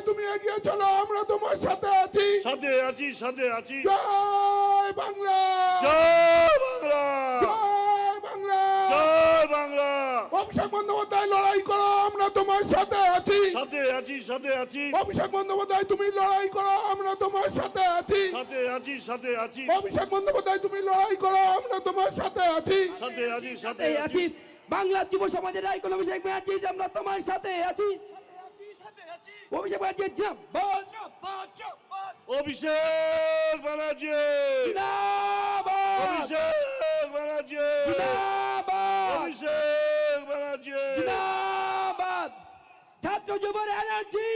বাংলায় তুমি এগিয়ে চলো আমরা তোমার সাথে আছি। সাথে আছি সাথে আছি। জয় বাংলা। জয় বাংলা। জয় বাংলা। জয় বাংলা। অভিষেক বন্দ্যোপাধ্যায় লড়াই করো আমরা তোমার সাথে আছি। সাথে আছি সাথে আছি। অভিষেক বন্দ্যোপাধ্যায় তুমি লড়াই করো আমরা তোমার সাথে আছি। সাথে আছি সাথে আছি। অভিষেক বন্দ্যোপাধ্যায় তুমি লড়াই করো আমরা তোমার সাথে আছি। সাথে আছি সাথে আছি। বাংলা যুব সমাজের আইকন অভিষেক ব্যানার্জি আমরা তোমার সাথে আছি। অভিষেক ব্যানার্জি জিন্দাবাদ অভিষেক ব্যানার্জি জিন্দাবাদ। অভিষেক ব্যানার্জি জিন্দাবাদ। অভিষেক ব্যানার্জি জিন্দাবাদ। ছাত্র যুবর এনার্জি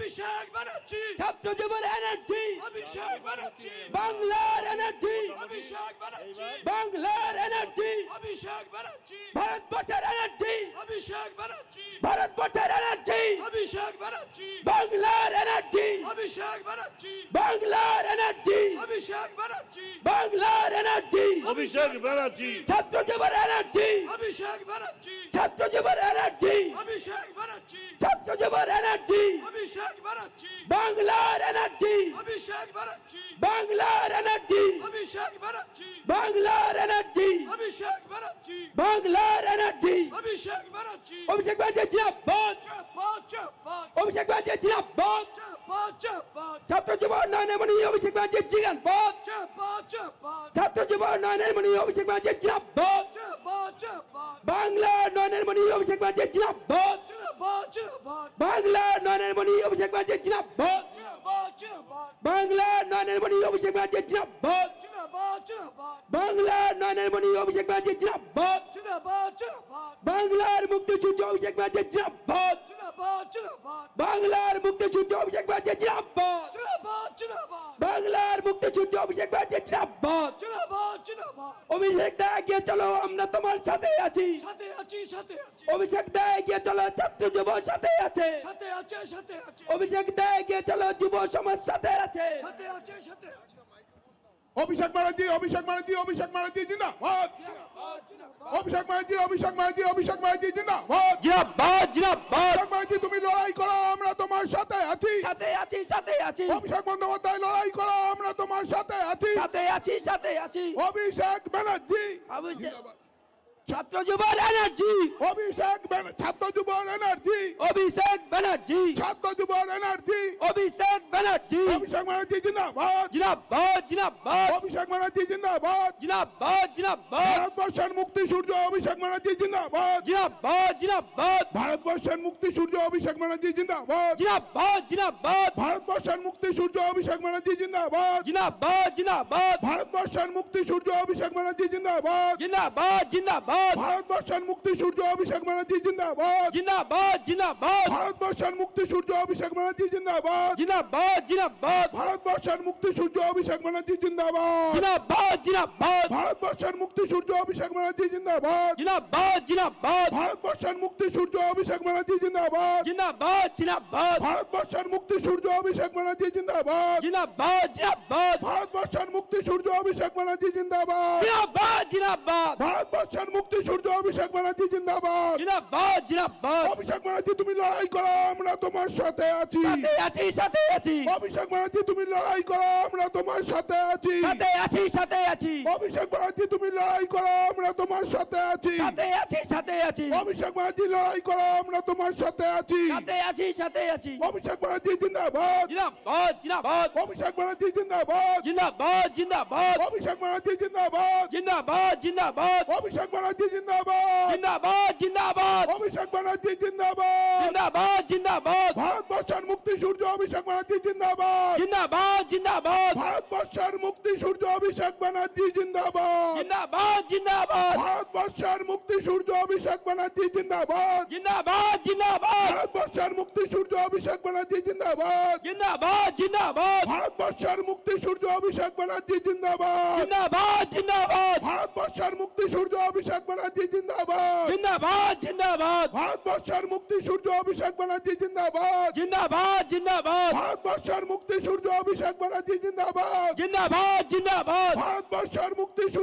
অভিষেক ব্যানার্জি ছাত্র যুবর এনার্জি অভিষেক ব্যানার্জি বাংলার এনার্জি অভিষেক ব্যানার্জি বাংলার এনার্জি অভিষেক ব্যানার্জি ভারতবর্ষের এনার্জি অভিষেক ব্যানার্জি ভারতবর্ষের এনার্জি অভিষেক ব্যানার্জি বাংলার এনার্জি অভিষেক ব্যানার্জি বাংলার এনার্জি অভিষেক ব্যানার্জি বাংলার এনার্জি অভিষেক ব্যানার্জি ছাত্র যুবর এনার্জি অভিষেক ব্যানার্জি ছাত্র যুবর এনার্জি অভিষেক ব্যানার্জি ছাত্র যুবর এনার্জি অভিষেক ব্যানার্জি। বাংলার এনার্জি। অভিষেক ব্যানার্জি। বাংলার এনার্জি। অভিষেক ব্যানার্জি। বাংলার এনার্জি। অভিষেক ব্যানার্জি। বাংলার এনার্জি। অভিষেক ব্যানার্জি। অভিষেক ব্যানার্জি জিন্দাবাদ। অভিষেক ব্যানার্জি জিন্দাবাদ। ছাত্র যুব উন্নয়নের মণি অভিষেক ব্যানার্জি জিন্দাবাদ। ছাত্র যুব উন্নয়নের মণি অভিষেক ব্যানার্জি জিন্দাবাদ। বাংলা উন্নয়নের মণি অভিষেক ব্যানার্জি জিন্দাবাদ। চাপাত চাপাত বাংলা উন্নয়নের মণি অভিষেক ব্যানার্জি, জিন্দাবাদ। চাপাত চাপাত বাংলা উন্নয়নের মণি অভিষেক ব্যানার্জি, জিন্দাবাদ। চাপাত চাপাত বাংলা উন্নয়নের মণি অভিষেক ব্যানার্জি, জিন্দাবাদ। বাংলার মুক্তিযুদ্ধ অভিষেক ব্যানার্জি, জিন্দাবাদ। বাংলার মুক্তিযুদ্ধ অভিষেক ব্যানার্জি জিন্দাবাদ। অভিষেক ব্যানার্জি জিন্দাবাদ। অভিষেক দা এগিয়ে চলো আমরা তোমার সাথে আছি। সাথে আছি সাথে আছি। অভিষেক দা এগিয়ে চলো ছাত্র যুব সাথে আছে। সাথে আছে সাথে আছে। অভিষেক দা এগিয়ে চলো যুব সমাজ সাথে আছে। সাথে আছে সাথে আছে। অভিষেক ব্যানার্জি অভিষেক ব্যানার্জি অভিষেক ব্যানার্জি জিন্দাবাদ। অভিষেক ব্যানার্জি অভিষেক ব্যানার্জি অভিষেক ব্যানার্জি জিন্দাবাদ। তুমি লড়াই আছি। সাথে আছি সাথে আছি। অভিষেক বন্দ্যোপাধ্যায় লড়াই করো আমরা তোমার সাথে আছি। সাথে আছি সাথে আছি। অভিষেক ব্যানার্জি। অভিষেক ছাত্র যুবর এনার্জি। অভিষেক ছাত্র যুব এনার্জি। অভিষেক ব্যানার্জি। ছাত্র যুব এনার্জি। অভিষেক ব্যানার্জি। অভিষেক ব্যানার্জি জিন্দাবাদ। জিন্দাবাদ জিন্দাবাদ। অভিষেক ব্যানার্জি জিন্দাবাদ। জিন্দাবাদ জিন্দাবাদ। ভারতবর্ষের মুক্তি সূর্য অভিষেক ব্যানার্জি জিন্দাবাদ। জিন্দাবাদ জিন্দাবাদ। ভারতবর্ষের মুক্তি সূর্য অভিষেক ব্যানার্জি জিন্দাবাদ। জিন্দাবাদ জিন্দাবাদ। ভারতবর্ষের মুক্তি সূর্য অভিষেক ব্যানার্জি জিন্দাবাদ। জিন্দাবাদ জিন্দাবাদ। ভারতবর্ষের মুক্তি সূর্য অভিষেক ব্যানার্জি জিন্দাবাদ। জিন্দাবাদ জিন্দাবাদ। ভারতবর্ষের মুক্তি সূর্য অভিষেক ব্যানার্জি জিন্দাবাদ জিন্দাবাদ জিন্দাবাদ ভারতবর্ষের মুক্তি সূর্য অভিষেক ব্যানার্জি জিন্দাবাদ জিন্দাবাদ জিন্দাবাদ ভারতবর্ষের মুক্তি সূর্য অভিষেক ব্যানার্জি জিন্দাবাদ জিন্দাবাদ জিন্দাবাদ ভারতবর্ষের মুক্তি সূর্য অভিষেক ব্যানার্জি জিন্দাবাদ জিন্দাবাদ জিন্দাবাদ ভারতবর্ষের মুক্তি সূর্য অভিষেক ব্যানার্জি জিন্দাবাদ জিন্দাবাদ জিন্দাবাদ ভারতবর্ষের মুক্তি সূর্য অভিষেক ব্যানার্জি জিন্দাবাদ জিন্দাবাদ জিন্দাবাদ ভারতবর্ষের মুক্তি সূর্য অভিষেক ব্যানার্জি জিন্দাবাদ জিন্দাবাদ জিন্দাবাদ ভারতবর্ষের মুক্তি সূর্য অভিষেক ব্যানার্জি জিন্দাবাদ। জিন্দাবাদ জিন্দাবাদ। অভিষেক ব্যানার্জি তুমি লড়াই করো আমরা তোমার সাথে আছি। সাথে আছি সাথে আছি। অভিষেক ব্যানার্জি তুমি লড়াই করো আমরা তোমার সাথে আছি। সাথে আছি সাথে আছি। অভিষেক ব্যানার্জি তুমি লড়াই করো আমরা তোমার সাথে আছি। সাথে আছি সাথে আছি। অভিষেক ব্যানার্জি লড়াই করো আমরা তোমার সাথে আছি। সাথে আছি সাথে আছি। অভিষেক ব্যানার্জি জিন্দাবাদ। জিন্দাবাদ জিন্দাবাদ। অভিষেক ব্যানার্জি জিন্দাবাদ। জিন্দাবাদ জিন্দাবাদ। অভিষেক ব্যানার্জি জিন্দাবাদ। জিন্দাবাদ জিন্দাবাদ। অভিষেক ব্যানার্জি জিন্দাবাদ জিন্দাবাদ জিন্দাবাদ অভিষেক ব্যানার্জি জিন্দাবাদ জিন্দাবাদ জিন্দাবাদ ভারতবর্ষের মুক্তি সূর্য অভিষেক ব্যানার্জি জিন্দাবাদ জিন্দাবাদ জিন্দাবাদ ভারতবর্ষের মুক্তি সূর্য অভিষেক ব্যানার্জি জিন্দাবাদ জিন্দাবাদ জিন্দাবাদ ভারতবর্ষের মুক্তি সূর্য অভিষেক ব্যানার্জি জিন্দাবাদ জিন্দাবাদ জিন্দাবাদ ভারতবর্ষের মুক্তি সূর্য অভিষেক ব্যানার্জি জিন্দাবাদ জিন্দাবাদ জিন্দাবাদ ভারতবর্ষের মুক্তি সূর্য অভিষেক ব্যানার্জি জিন্দাবাদ জিন্দাবাদ জিন্দাবাদ ভারতবর্ষের মুক্তি সূর্য অভিষেক ব্যানার্জি জিন্দাবাদ। জিন্দাবাদ জিন্দাবাদ। ভারতবর্ষের মুক্তি সূর্য অভিষেক ব্যানার্জি জিন্দাবাদ। জিন্দাবাদ জিন্দাবাদ। ভারতবর্ষের মুক্তি সূর্য অভিষেক ব্যানার্জি জিন্দাবাদ। জিন্দাবাদ জিন্দাবাদ। ভারতবর্ষের মুক্তি অভিষেক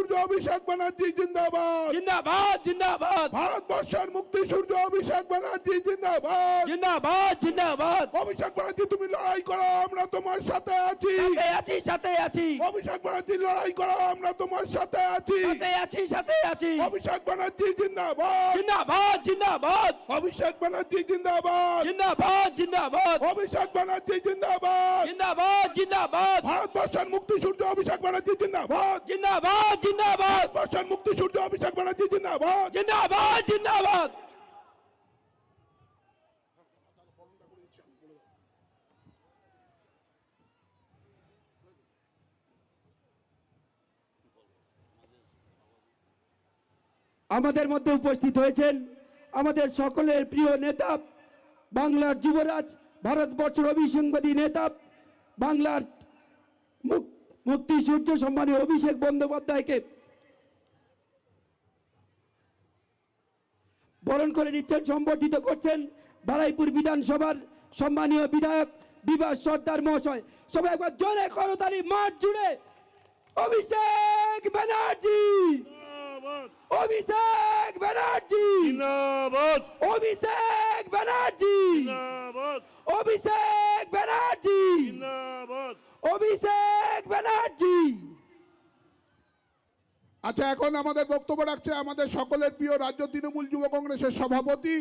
ব্যানার্জি জিন্দাবাদ। জিন্দাবাদ জিন্দাবাদ। ভারতবর্ষের মুক্তি সূর্য অভিষেক ব্যানার্জি জিন্দাবাদ। জিন্দাবাদ জিন্দাবাদ। অভিষেক ব্যানার্জি তুমি লড়াই করো আমরা তোমার সাথে আছি। আছি সাথে আছি। অভিষেক ব্যানার্জি লড়াই করো আমরা তোমার সাথে আছি। সাথে আছি সাথে আছি। অভিষেক ব্যানার্জি জিন্দাবাদ। জিন্দাবাদ জিন্দাবাদ। অভিষেক ব্যানার্জি জিন্দাবাদ। জিন্দাবাদ জিন্দাবাদ। অভিষেক ব্যানার্জি জিন্দাবাদ। জিন্দাবাদ জিন্দাবাদ। ভারতবর্ষের মুক্তি সূর্য অভিষেক ব্যানার্জি জিন্দাবাদ। জিন্দাবাদ জিন্দাবাদ। ভারতবর্ষের মুক্তি সূর্য অভিষেক ব্যানার্জি, জিন্দাবাদ। জিন্দাবাদ জিন্দাবাদ। আমাদের মধ্যে উপস্থিত হয়েছেন আমাদের সকলের প্রিয় নেতা, বাংলার যুবরাজ, ভারতবর্ষের অভিসংবাদী নেতা, বাংলার মুক- মুক্তি সূর্য সম্মানীয় অভিষেক বন্দ্যোপাধ্যায়কে বরণ করে নিচ্ছেন সম্বর্ধিত করছেন বারাইপুর বিধানসভার সম্মানীয় বিধায়ক বিভাস সর্দার মহাশয়। সবাই একবার জোরে করতালি মাঠ জুড়ে। অভিষেক ব্যানার্জি! অভিষেক ব্যানার্জি! অভিষেক ব্যানার্জি! অভিষেক ব্যানার্জি! অভিষেক ব্যানার্জি আচ্ছা এখন আমাদের বক্তব্য রাখছে আমাদের সকলের প্রিয় রাজ্য তৃণমূল যুব কংগ্রেসের সভাপতি